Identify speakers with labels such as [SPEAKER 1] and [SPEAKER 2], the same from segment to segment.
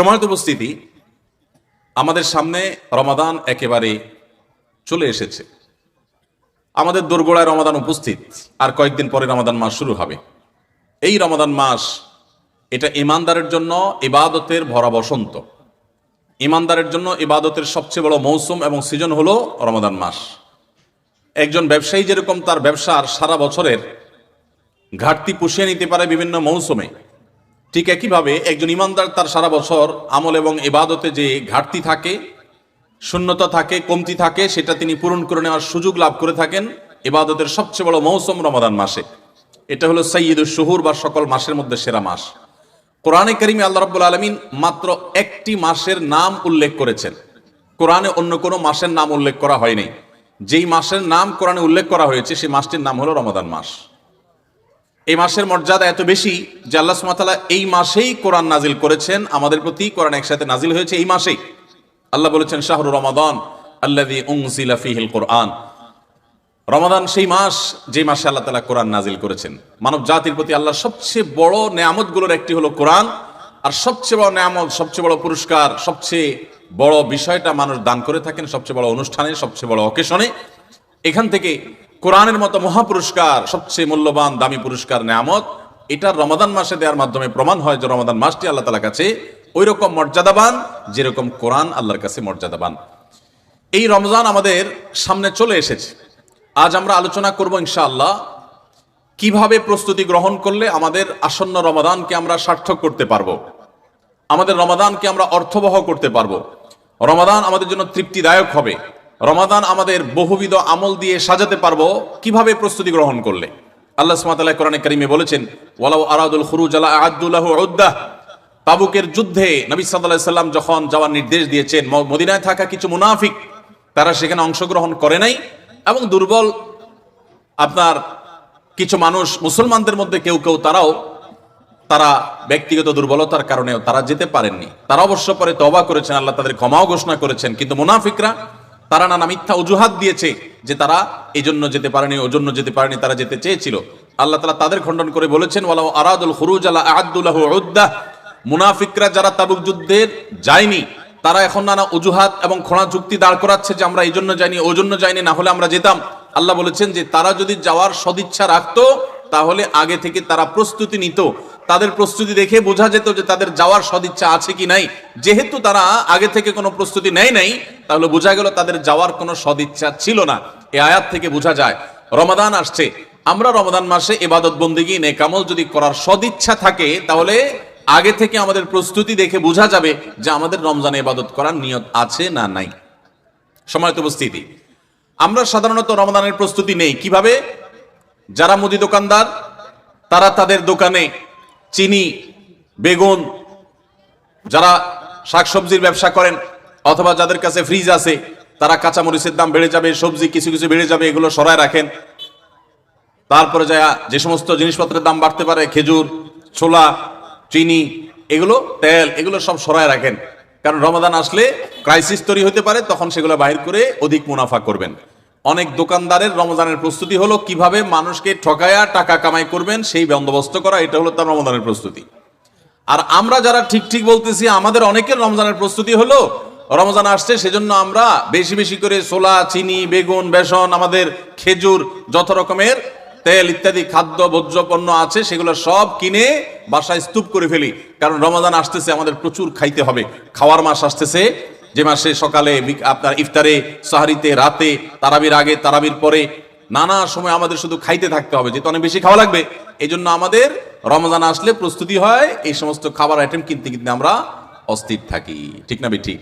[SPEAKER 1] সময়ত উপস্থিতি, আমাদের সামনে রমাদান একেবারে চলে এসেছে। আমাদের দোরগোড়ায় রমাদান উপস্থিত, আর কয়েকদিন পরে রমাদান মাস শুরু হবে। এই রমাদান মাস, এটা ইমানদারের জন্য ইবাদতের ভরা বসন্ত। ইমানদারের জন্য ইবাদতের সবচেয়ে বড় মৌসুম এবং সিজন হলো রমাদান মাস। একজন ব্যবসায়ী যেরকম তার ব্যবসার সারা বছরের ঘাটতি পুষিয়ে নিতে পারে বিভিন্ন মৌসুমে ঠিক একইভাবে একজন ইমানদার তার সারা বছর আমল এবং এবাদতে যে ঘাটতি থাকে, শূন্যতা থাকে, কমতি থাকে, সেটা তিনি পূরণ করে নেওয়ার সুযোগ লাভ করে থাকেন এবাদতের সবচেয়ে বড় মৌসুম রমাদান মাসে। এটা হলো সৈয়দুল শহুর বা সকল মাসের মধ্যে সেরা মাস। কোরআনে করিমে আল্লাহ রাব্বুল আলমিন মাত্র একটি মাসের নাম উল্লেখ করেছেন। কোরআনে অন্য কোনো মাসের নাম উল্লেখ করা হয়নি। যেই মাসের নাম কোরআনে উল্লেখ করা হয়েছে, সেই মাসটির নাম হলো রমাদান মাস। এই মাসের মর্যাদা এত বেশি যে আল্লাহ সুমাতালা এই মাসেই কোরআন নাজিল করেছেন। আমাদের প্রতি কোরআন একসাথে নাজিল হয়েছে এই মাসেই। আল্লাহ বলেছেন, শাহরু রমাদান ফিহিল কোরআন। রমাদান সেই মাস যে মাসে আল্লাহ তালা কোরআন নাজিল করেছেন। মানব জাতির প্রতি আল্লাহ সবচেয়ে বড় নেয়ামতগুলোর একটি হলো কোরআন। আর সবচেয়ে বড় নেয়ামত, সবচেয়ে বড় পুরস্কার, সবচেয়ে বড় বিষয়টা মানুষ দান করে থাকেন, সবচেয়ে বড় অনুষ্ঠানে, সবচেয়ে বড় অকেশনে। এখান থেকে কোরআনের মতো মহাপুরস্কার, সবচেয়ে মূল্যবান, দামি পুরস্কার, নেয়ামত, এটা রমাদান মাসে দেওয়ার মাধ্যমে প্রমাণ হয় যে রমাদান মাসটি আল্লাহ তালার কাছে ওই রকম মর্যাদাবান, যেরকম কোরআন আল্লাহর কাছে মর্যাদাবান। এই রমজান আমাদের সামনে চলে এসেছে। আজ আমরা আলোচনা করব ইনশাআল্লাহ কীভাবে প্রস্তুতি গ্রহণ করলে আমাদের আসন্ন রমাদানকে আমরা সার্থক করতে পারব। আমাদের রমাদানকে আমরা অর্থবহ করতে পারব। রমাদান আমাদের জন্য তৃপ্তিদায়ক হবে। রমাদান আমাদের বহুবিধ আমল দিয়ে সাজাতে পারব। কীভাবে প্রস্তুতি গ্রহণ করলে? আল্লাহ সুমাতাল্লাহ কোরআনে কারিমে বলেছেন, ওয়ালাউ আরাদুল খুরুজ আলা আদুল্লাহ উদ্দাহ তাবুকের যুদ্ধে নবী সাল্লাল্লাহু সাল্লাম যখন যাওয়ার নির্দেশ দিয়েছেন মদিনায় থাকা কিছু মুনাফিক, তারা সেখানে অংশগ্রহণ করে নাই এবং দুর্বল আপনার কিছু মানুষ, মুসলমানদের মধ্যে কেউ কেউ তারাও, তারা ব্যক্তিগত দুর্বলতার কারণেও তারা যেতে পারেননি। তারা অবশ্য পরে তবা করেছেন, আল্লাহ তাদের ক্ষমাও ঘোষণা করেছেন, কিন্তু মুনাফিকরা তারা নানা মিথ্যা অজুহাত দিয়েছে যে তারা এই জন্য যেতে পারেনি ওই জন্য যেতে পারেনি, তারা যেতে চেয়েছিল। আল্লাহ তালা তাদের খণ্ডন করে বলেছেন, ওয়ালাউ আরাদুল খুরুজ আলা আহাদুল্লাহ মুনাফিকরা যারা তাবুক যুদ্ধের যায়নি, তারা এখন নানা অজুহাত এবং খোঁড়া যুক্তি দাঁড় করাচ্ছে যে আমরা এই জন্য যাইনি ওই জন্য যাইনি, না হলে আমরা যেতাম। আল্লাহ বলেছেন যে তারা যদি যাওয়ার সদিচ্ছা রাখতো, তাহলে আগে থেকে তারা প্রস্তুতি নিত। তাদের প্রস্তুতি দেখে বোঝা যেত যে তাদের যাওয়ার সদিচ্ছা আছে কি নাই। যেহেতু তারা আগে থেকে কোনো প্রস্তুতি নেয় নাই, তাহলে বোঝা গেল তাদের যাওয়ার কোনো সদিচ্ছা ছিল না। এ আয়াত থেকে বোঝা যায়, রমাদান আসছে। আমরা রমাদান মাসে এবাদত বন্দিগি, নেকামল যদি করার সদিচ্ছা থাকে, তাহলে আগে থেকে আমাদের প্রস্তুতি দেখে বোঝা যাবে যে আমাদের রমজানে ইবাদত করার নিয়ত আছে না নাই। সময়ত উপস্থিতি, আমরা সাধারণত রমাদানের প্রস্তুতি নেই। কীভাবে? যারা মুদি দোকানদার, তারা তাদের দোকানে চিনি, বেগুন, যারা শাকসবজির ব্যবসা করেন, অথবা যাদের কাছে ফ্রিজ আছে, তারা কাঁচামরিচের দাম বেড়ে যাবে, সবজি কিছু কিছু বেড়ে যাবে, এগুলো সরায় রাখেন। তারপরে যা যে সমস্ত জিনিসপত্রের দাম বাড়তে পারে, খেজুর, ছোলা, চিনি, এগুলো তেল, এগুলো সব সরায় রাখেন। কারণ রমাদান আসলে ক্রাইসিস তৈরি হতে পারে, তখন সেগুলো বাহির করে অধিক মুনাফা করবেন। অনেক দোকানদারের রমজানের প্রস্তুতি হলো কীভাবে মানুষকে ঠকায়া টাকা কামাই করবেন, সেই বন্দোবস্ত করা, এটা হলো তার রমজানের প্রস্তুতি। আর আমরা যারা ঠিক ঠিক বলতেছি, আমাদের অনেকের রমজানের প্রস্তুতি হলো রমজান আসছে, সেজন্য আমরা বেশি বেশি করে ছোলা, চিনি, বেগুন, বেসন, আমাদের খেজুর, যত রকমের তেল ইত্যাদি, খাদ্য, ভোজ্য পণ্য আছে, সেগুলো সব কিনে বাসায় স্তূপ করে ফেলি। কারণ রমজান আসতেছে, আমাদের প্রচুর খাইতে হবে। খাওয়ার মাস আসতেছে যে মাসে সকালে আপনার ইফতারে, সাহারিতে, রাতে, তারাবির আগে, তারাবির পরে নানা সময় আমাদের শুধু খাইতে থাকতে হবে, যেহেতু অনেক বেশি খাওয়া লাগবে। এই জন্য আমাদের রমজান আসলে প্রস্তুতি হয়, এই সমস্ত খাবার আইটেম কিনতে কিনতে আমরা অস্থির থাকি। ঠিক না ঠিক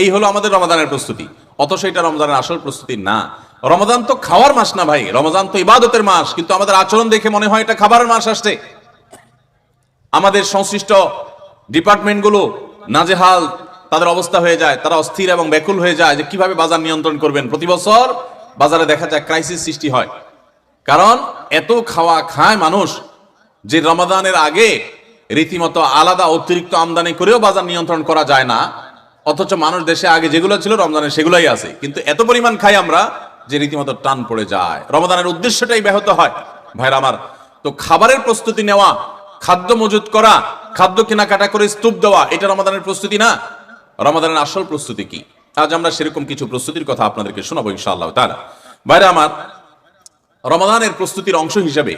[SPEAKER 1] এই হলো আমাদের রমাদানের প্রস্তুতি। অথচ এটা রমজানের আসল প্রস্তুতি না। রমজান তো খাওয়ার মাস না ভাই, রমজান তো ইবাদতের মাস, কিন্তু আমাদের আচরণ দেখে মনে হয় এটা খাবারের মাস আসছে। আমাদের সংশ্লিষ্ট ডিপার্টমেন্টগুলো, নাজেহাল তাদের অবস্থা হয়ে যায়, তারা অস্থির এবং ব্যাকুল হয়ে যায় যে কীভাবে বাজার নিয়ন্ত্রণ করবেন। প্রতি বছর বাজারে দেখা যায় ক্রাইসিস সৃষ্টি হয়। কারণ এত খাওয়া খায় মানুষ যে রমাদানের আগে রীতিমতো আলাদা অতিরিক্ত আমদানি করেও বাজার নিয়ন্ত্রণ করা যায় না। অথচ মানুষ দেশে আগে যেগুলো ছিল রমজানের সেগুলোই আছে। কিন্তু এত পরিমাণ খাই আমরা যে রীতিমতো টান পড়ে যায়। রমাদানের উদ্দেশ্যটাই ব্যাহত হয়। ভাইরা আমার, তো খাবারের প্রস্তুতি নেওয়া, খাদ্য মজুত করা, খাদ্য কেনাকাটা করে স্তূপ দেওয়া, এটা রমাদানের প্রস্তুতি না? রমাদানের আসল প্রস্তুতি কি? আজ আমরা সেরকম কিছু প্রস্তুতির কথা আপনাদেরকে শোনাবো ইনশাআল্লাহ তারা বাইরে আমার, রমাদানের প্রস্তুতির অংশ হিসেবে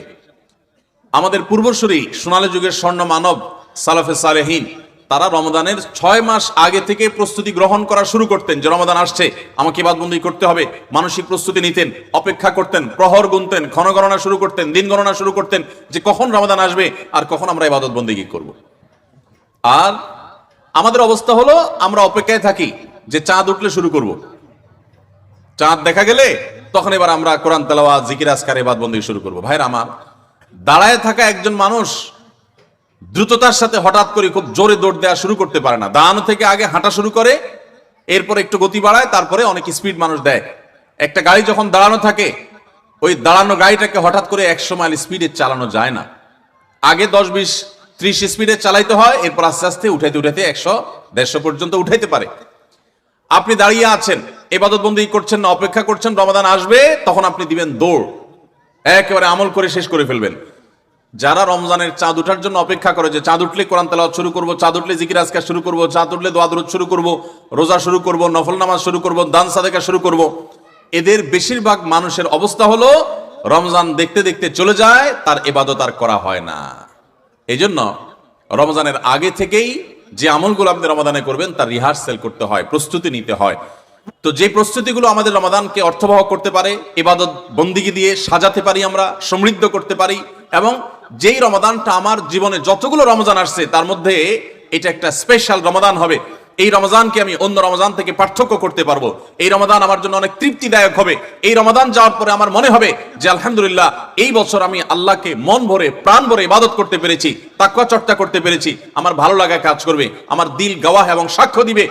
[SPEAKER 1] আমাদের পূর্বসূরি সোনালী যুগের স্বর্ণ মানব সালাফে সালেহীন, তারা রমাদানের ছয় মাস আগে থেকে প্রস্তুতি গ্রহণ করা শুরু করতেন যে রমাদান আসছে, আমাকে বাদবন্দি করতে হবে, মানসিক প্রস্তুতি নিতেন, অপেক্ষা করতেন, প্রহর গুনতেন ক্ষণ গণনা শুরু করতেন দিন গণনা শুরু করতেন যে কখন রমাদান আসবে আর কখন আমরা ইবাদত বন্দি করব। আর আমাদের অবস্থা হলো, আমরা অপেক্ষায় থাকি যে চাঁদ উঠলে শুরু করব। চাঁদ দেখা গেলে তখন এবার আমরা কোরআন তেলাওয়াত, জিকির আসকার এবাদ বন্দি শুরু করব। ভাইরা আমার, দাঁড়ায় থাকা একজন মানুষ দ্রুততার সাথে হঠাৎ করে খুব জোরে দৌড় দেওয়া শুরু করতে পারে না। দাঁড়ানো থেকে আগে হাঁটা শুরু করে, এরপর একটু গতি বাড়ায়, তারপরে অনেক স্পিড মানুষ দেয়। একটা গাড়ি যখন দাঁড়ানো থাকে, ওই দাঁড়ানো গাড়িটাকে হঠাৎ করে একশো মাইল স্পিডে চালানো যায় না। আগে দশ বিশ ত্রিশ স্পিডে চালাইতে হয়, এরপর আস্তে আস্তে উঠাইতে উঠাইতে একশো দেড়শো পর্যন্ত উঠাইতে পারে। আপনি দাঁড়িয়ে আছেন এবাদত বন্দি করছেন না, অপেক্ষা করছেন, রমাদান আসবে, তখন আপনি দিবেন দৌড়। একেবারে আমল করে শেষ করে ফেলবেন। যারা রমজানের চাঁদ উঠার জন্য অপেক্ষা করে যে চাঁদ উঠলে কোরআন তেলাওয়াত শুরু করব, চাঁদ উঠলে জিকির আজকার শুরু করব, চাঁদ উঠলে দোয়া শুরু করব, রোজা শুরু করব, নফল নামাজ শুরু করব, দান সাদেকা শুরু করব, এদের বেশিরভাগ মানুষের অবস্থা হলো, রমজান দেখতে দেখতে চলে যায়, তার এবাদত আর করা হয় না। এই জন্য রমজানের আগে থেকেই যে আমলগুলো আপনি রমাদানে করবেন, তার রিহার্সেল করতে হয়, প্রস্তুতি নিতে হয়। তো যে প্রস্তুতিগুলো আমাদের রমাদানকে অর্থবহ করতে পারে এবাদত বন্দিগি দিয়ে সাজাতে পারি আমরা, সমৃদ্ধ করতে পারি, এবং যেই রমাদানটা আমার জীবনে যতগুলো রমজান আসছে, তার মধ্যে এটা একটা স্পেশাল রমাদান হবে। এই রমজানকে আমি অন্য রমজান থেকে পার্থক্য করতে পারব। এই রমাদান আমার জন্য অনেক তৃপ্তিদায়ক হবে। এই রমাদান যাওয়ার পরে আমার মনে হবে যে, আলহামদুলিল্লাহ, এই বছর আমি আল্লাহকে মন ভরে, প্রাণ ভরে ইবাদত করতে পেরেছি তাকুয়া চর্চা করতে পেরেছি। আমার ভালো লাগা কাজ করবে, আমার দিল গাওয়াহ এবং সাক্ষ্য দিবে।